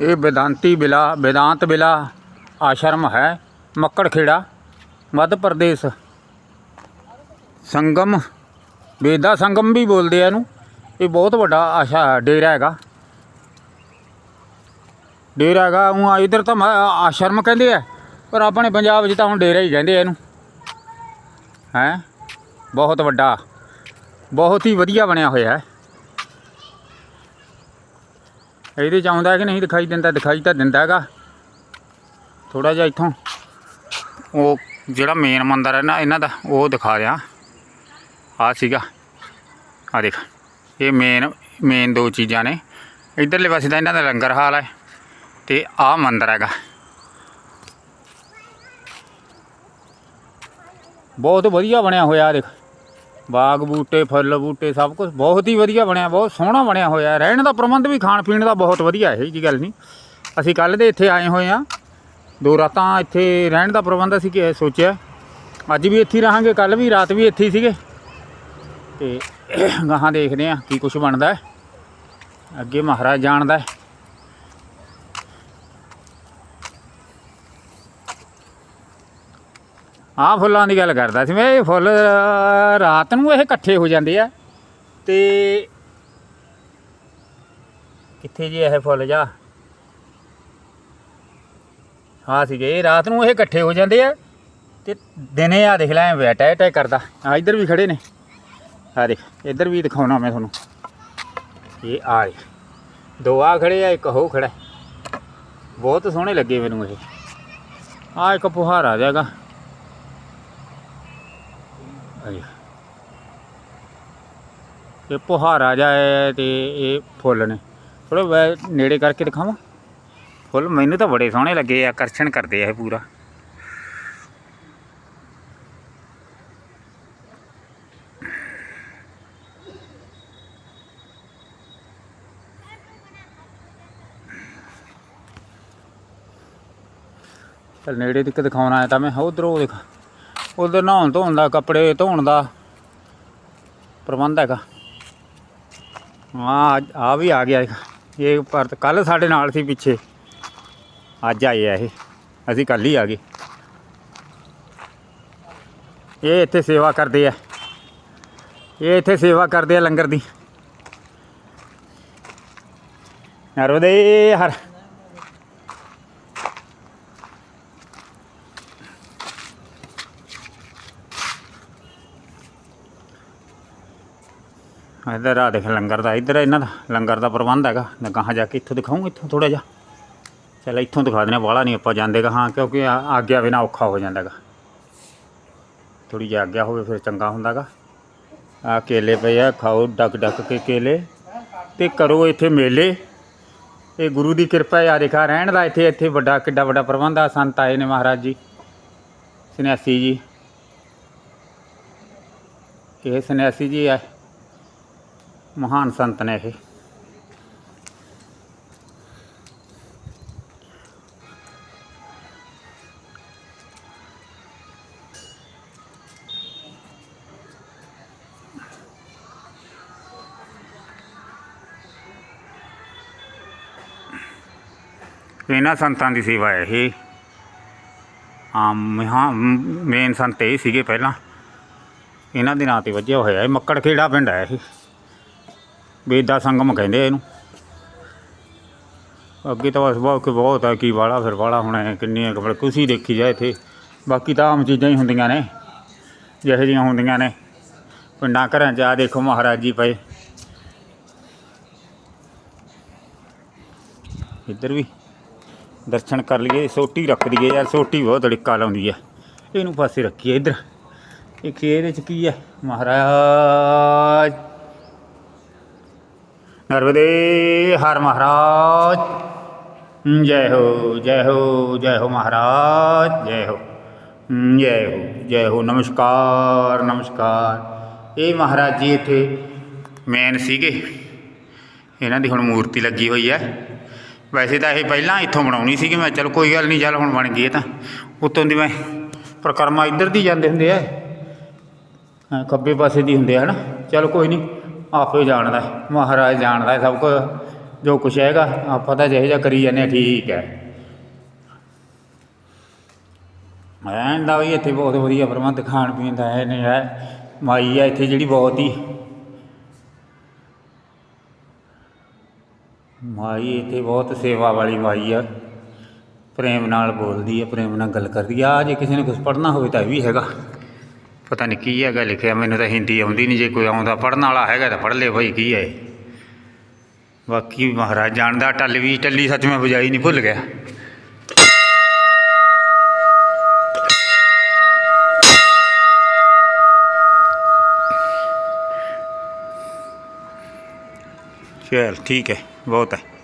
ਇਹ ਵੇਦਾਂਤੀ ਬਿਲਾ ਵੇਦਾਂਤ ਬਿਲਾ ਆਸ਼ਰਮ ਹੈ ਮੱਕੜ ਖੇੜਾ ਮੱਧ ਪ੍ਰਦੇਸ਼। ਸੰਗਮ, ਵੇਦਾ ਸੰਗਮ ਵੀ ਬੋਲਦੇ ਆ ਇਹਨੂੰ। ਇਹ ਬਹੁਤ ਵੱਡਾ ਆਸ਼ਾ, ਡੇਰਾ ਹੈਗਾ। ਡੇਰਾ ਹੈਗਾ ਉਹ ਇਧਰ ਤਾਂ ਆਸ਼ਰਮ ਕਹਿੰਦੇ ਆ, ਪਰ ਆਪਣੇ ਪੰਜਾਬ ਵਿੱਚ ਤਾਂ ਹੁਣ ਡੇਰਾ ਹੀ ਕਹਿੰਦੇ ਆ ਇਹਨੂੰ। ਹੈ? ਬਹੁਤ ਵੱਡਾ, ਬਹੁਤ ਹੀ ਵਧੀਆ ਬਣਿਆ ਹੋਇਆ ਹੈ। ਇਹਦੇ ਚ ਆਉਂਦਾ ਕਿ ਨਹੀਂ ਦਿਖਾਈ ਦਿੰਦਾ, ਦਿਖਾਈ ਤਾਂ ਦਿੰਦਾ ਹੈਗਾ। ਥੋੜਾ ਜਿਹਾ ਇੱਥੋਂ। ਉਹ ਜਿਹੜਾ ਮੇਨ ਮੰਦਰ ਹੈ ਨਾ, ਇਹਨਾਂ ਦਾ, ਉਹ ਦਿਖਾ ਦਿਆਂ ਆ ਸੀਗਾ। ਆ ਦੇਖ। ਇਹ ਮੇਨ ਮੇਨ ਦੋ ਚੀਜ਼ਾਂ ਨੇ। ਇਧਰਲੇ ਪਾਸੇ ਦਾ ਇਹਨਾਂ ਦਾ ਲੰਗਰ ਹਾਲ ਹੈ ਤੇ ਆਹ ਮੰਦਰ ਹੈਗਾ। ਬਹੁਤ ਵਧੀਆ ਬਣਿਆ ਹੋਇਆ ਦੇਖ। ਬਾਗ ਬੂਟੇ, ਫੁੱਲ ਬੂਟੇ, ਸਭ ਕੁਝ ਬਹੁਤ ਹੀ ਵਧੀਆ ਬਣਿਆ, ਬਹੁਤ ਸੋਹਣਾ ਬਣਿਆ ਹੋਇਆ ਰਹਿਣ ਦਾ ਪ੍ਰਬੰਧ ਵੀ ਖਾਣ ਪੀਣ ਦਾ ਬਹੁਤ ਵਧੀਆ ਹੈ ਜੀ ਗੱਲ ਨਹੀਂ। ਅਸੀਂ ਕੱਲ ਦੇ ਇੱਥੇ ਆਏ ਹੋਏ ਆ ਦੋ ਰਾਤਾਂ ਇੱਥੇ ਰਹਿਣ ਦਾ ਪ੍ਰਬੰਧ ਅਸੀਂ ਕਿ ਸੋਚਿਆ। ਅੱਜ ਵੀ ਇੱਥੇ ਰਹਾਂਗੇ ਕੱਲ ਵੀ, ਰਾਤ ਵੀ ਇੱਥੇ ਸੀਗੇ। ਤੇ ਗਾਹਾਂ ਦੇਖਦੇ ਆ ਕੀ ਕੁਝ ਬਣਦਾ ਹੈ। ਅੱਗੇ ਮਹਾਰਾਜ ਜਾਣਦਾ ਹੈ। ਆਹ ਫੁੱਲਾਂ ਦੀ ਗੱਲ ਕਰਦਾ ਸੀ ਮੈਂ, ਇਹ ਫੁੱਲ ਰਾਤ ਨੂੰ ਇਹ ਇਕੱਠੇ ਹੋ ਜਾਂਦੇ ਆ। ਤੇ ਕਿੱਥੇ ਜੀ ਇਹ ਫੁੱਲ ਜਾ? ਹਾਂ ਸੀਗੇ, ਇਹ ਰਾਤ ਨੂੰ ਇਹ ਇਕੱਠੇ ਹੋ ਜਾਂਦੇ ਆ। ਤੇ ਦਿਨੇ ਆ ਦੇਖ ਲੈ, ਐ ਟੈ ਟੈ ਕਰਦਾ। ਆ ਇੱਧਰ ਵੀ ਖੜੇ ਨੇ। ਆ ਦੇਖ, ਇੱਧਰ ਵੀ ਦਿਖਾਉਣਾ ਮੈਂ ਤੁਹਾਨੂੰ। ਇਹ ਆ ਦੇਖ। ਦੋ ਆ ਖੜੇ ਆ, ਇੱਕ ਹੋ ਖੜਾ। ਬਹੁਤ ਸੋਹਣੇ ਲੱਗੇ ਮੈਨੂੰ ਇਹ। ਆ ਇੱਕ ਪੁਹਾਰਾ ਜਾਗਾ ਇਹ ਪੁਹਾਰਾ ਜਿਹਾ ਹੈ ਤੇ ਇਹ ਫੁੱਲ ਨੇ। ਥੋੜਾ ਨੇੜੇ ਕਰਕੇ ਦਿਖਾਵਾਂ। ਫੁੱਲ ਮੈਨੂੰ ਤਾਂ ਬੜੇ ਸੋਹਣੇ ਲੱਗੇ ਆ, ਆਕਰਸ਼ਣ ਕਰਦੇ ਆ ਇਹ ਪੂਰਾ। ਚਲ ਨੇੜੇ ਤੱਕ ਦਿਖਾਉਣਾ ਆਇਆ ਤਾਂ ਮੈਂ ਉਧਰੋਂ ਦੇਖ। ਉਧਰ ਨਹਾਉਣ ਧੋਣ ਦਾ, ਕੱਪੜੇ ਧੋਣ ਦਾ ਪ੍ਰਬੰਧ ਹੈਗਾ। ਹਾਂ ਆ ਵੀ ਆ ਗਿਆ ਇਹ ਪਰ ਕੱਲ ਸਾਡੇ ਨਾਲ ਸੀ ਪਿੱਛੇ। ਅੱਜ ਆਏ ਆ ਇਹ। ਅਸੀਂ ਕੱਲ ਹੀ ਆ ਗਏ। ਇਹ ਇੱਥੇ ਸੇਵਾ ਕਰਦੇ ਆ। ਇਹ ਇੱਥੇ ਸੇਵਾ ਕਰਦੇ ਆ ਲੰਗਰ ਦੀ। ਨਰਵਦੇ ਹਰ ਇੱਧਰ ਆ ਦੇਖ, ਲੰਗਰ ਦਾ, ਇੱਧਰ ਇਹਨਾਂ ਦਾ। ਲੰਗਰ ਦਾ ਪ੍ਰਬੰਧ ਹੈਗਾ। ਮੈਂ ਕਹਾਂ ਜਾ ਕੇ ਇੱਥੋਂ ਦਿਖਾऊं ਇੱਥੋਂ ਥੋੜਾ ਜਿਹਾ। ਚਲ ਇੱਥੋਂ ਦਿਖਾ ਦੇਣਾ ਬਾਹਲਾ ਨਹੀਂ ਆਪਾਂ ਜਾਂਦੇਗਾ ਹਾਂ, ਕਿਉਂਕਿ ਆਗਿਆ ਬਿਨਾ ਔਖਾ ਹੋ ਜਾਂਦਾਗਾ ਥੋੜੀ ਜਿਹੀ ਆਗਿਆ ਹੋਵੇ, ਫਿਰ ਚੰਗਾ ਹੁੰਦਾਗਾ ਆ ਕੇਲੇ ਪਏ ਆ, ਖਾਓ, ਡੱਕ ਡੱਕ ਕੇ ਕੇਲੇ। ਤੇ ਕਰੋ ਇੱਥੇ ਮੇਲੇ। ਇਹ ਗੁਰੂ ਦੀ ਕਿਰਪਾ ਆ ਦੇਖਾ ਰਹਿਣ ਦਾ। ਇੱਥੇ ਇੱਥੇ ਵੱਡਾ, ਕਿੱਡਾ ਵੱਡਾ ਪ੍ਰਬੰਧ ਆ, ਸੰਤ ਆਏ ਨੇ ਮਹਾਰਾਜ ਜੀ। ਸਨਿਆਸੀ ਜੀ। ਇਹ ਸਨਿਆਸੀ ਜੀ ਆ। ਮਹਾਨ ਸੰਤ ਨੇ ਇਹ। ਇਹਨਾਂ ਸੰਤਾਂ ਦੀ ਸੇਵਾ ਹੈ ਇਹ। ਆਮ ਮਹਾ ਮੇਨ ਸੰਤ ਇਹ ਸੀਗੇ ਪਹਿਲਾਂ। ਇਹਨਾਂ ਦੇ ਨਾਂ ਤੇ ਵੱਜਿਆ ਹੋਇਆ ਇਹ। ਮੱਕੜ ਖੇੜਾ ਪਿੰਡ ਹੈ ਇਹ। ਬੇਦਾ ਸੰਗਮ ਕਹਿੰਦੇ ਇਹਨੂੰ। ਅੱਗੇ ਤਾਂ ਬਸ ਬਹੁਤ ਬਹੁਤ ਹੈ ਕੀ ਵਾਲਾ ਫਿਰ ਵਾਲਾ, ਹੋਣਾ ਹੈ ਕਿੰਨੀਆਂ ਕਬਲ ਕੁਛ ਹੀ ਦੇਖੀ ਜਾ ਇੱਥੇ। ਬਾਕੀ ਤਾਂ ਆਮ ਚੀਜ਼ਾਂ ਹੀ ਹੁੰਦੀਆਂ ਨੇ, ਜਿਹੋ ਜਿਹੀਆਂ ਹੁੰਦੀਆਂ ਨੇ। ਪਿੰਡਾਂ ਘਰਾਂ 'ਚ ਆ ਦੇਖੋ ਮਹਾਰਾਜ ਜੀ ਪਏ। ਇੱਧਰ ਵੀ ਦਰਸ਼ਨ ਕਰ ਲਈਏ, ਸੋਟੀ ਰੱਖ ਦਈਏ ਯਾਰ, ਸੋਟੀ ਬਹੁਤ ਅੜਿੱਕਾ ਲਾਉਂਦੀ ਹੈ ਇਹਨੂੰ ਪਾਸੇ ਰੱਖੀਏ ਇੱਧਰ। ਇੱਕ ਇਹਦੇ 'ਚ ਕੀ ਹੈ ਮਹਾਰਾਜ ਨਰਵਦੇ ਹਰ ਮਹਾਰਾਜ। ਜੈ ਹੋ ਜੈ ਹੋ ਜੈ ਹੋ ਮਹਾਰਾਜ, ਜੈ ਹੋ। ਜੈ ਹੋ ਜੈ ਹੋ, ਨਮਸਕਾਰ ਨਮਸਕਾਰ। ਇਹ ਮਹਾਰਾਜ ਜੀ ਇੱਥੇ ਮੇਨ ਸੀਗੇ। ਇਹਨਾਂ ਦੀ ਹੁਣ ਮੂਰਤੀ ਲੱਗੀ ਹੋਈ ਹੈ। ਵੈਸੇ ਤਾਂ ਇਹ ਪਹਿਲਾਂ ਇੱਥੋਂ ਬਣਾਉਣੀ ਸੀਗੀ। ਮੈਂ ਚਲ ਕੋਈ ਗੱਲ ਨਹੀਂ, ਚੱਲ ਹੁਣ ਬਣ ਗਈ ਤਾਂ। ਉੱਤੋਂ ਦੀ ਮੈਂ ਪ੍ਰਕਰਮਾ ਇੱਧਰ ਦੀ ਜਾਂਦੇ ਹੁੰਦੇ ਆ। ਖੱਬੇ ਪਾਸੇ ਦੀ ਹੁੰਦੇ ਆ, ਹਨਾ? ਚਲ ਕੋਈ ਨਹੀਂ। ਆਪੇ ਜਾਣਦਾ ਮਹਾਰਾਜ ਜਾਣਦਾ ਸਭ ਕੁਝ ਜੋ ਕੁਛ ਹੈਗਾ, ਆਪਾਂ ਤਾਂ ਜਿਹੋ ਜਿਹਾ ਕਰੀ ਜਾਂਦੇ ਹਾਂ, ਠੀਕ ਹੈ। ਮੈਂ ਦਾ ਵੀ ਇੱਥੇ ਬਹੁਤ ਵਧੀਆ ਪ੍ਰਬੰਧ ਖਾਣ ਪੀਣ ਦਾ ਹੈ ਨਹੀਂ ਹੈ, ਮਾਈ ਆ ਇੱਥੇ ਜਿਹੜੀ ਬਹੁਤ ਹੀ। ਮਾਈ ਇੱਥੇ ਬਹੁਤ ਸੇਵਾ ਵਾਲੀ ਮਾਈ ਆ, ਪ੍ਰੇਮ ਨਾਲ ਬੋਲਦੀ ਹੈ, ਪ੍ਰੇਮ ਨਾਲ ਗੱਲ ਕਰਦੀ ਆ, ਜੇ ਕਿਸੇ ਨੇ ਕੁਝ ਪੜ੍ਹਨਾ ਹੋਵੇ ਤਾਂ ਇਹ ਵੀ ਹੈਗਾ। ਪਤਾ ਨਹੀਂ ਕੀ ਹੈਗਾ ਲਿਖਿਆ, ਮੈਨੂੰ ਤਾਂ ਹਿੰਦੀ ਆਉਂਦੀ ਨਹੀਂ, ਜੇ ਕੋਈ ਆਉਂਦਾ ਪੜ੍ਹਨ ਵਾਲਾ ਹੈਗਾ ਤਾਂ ਪੜ੍ਹ ਲਿਓ ਭਾਈ ਕੀ ਹੈ ਬਾਕੀ ਮਹਾਰਾਜ ਜਾਣਦਾ, ਟੱਲ ਵੀ, ਟੱਲੀ ਸੱਚ ਮੈਂ ਵਜਾਈ ਨਹੀਂ ਭੁੱਲ ਗਿਆ। ਚਲ ਠੀਕ ਹੈ, ਬਹੁਤ ਹੈ।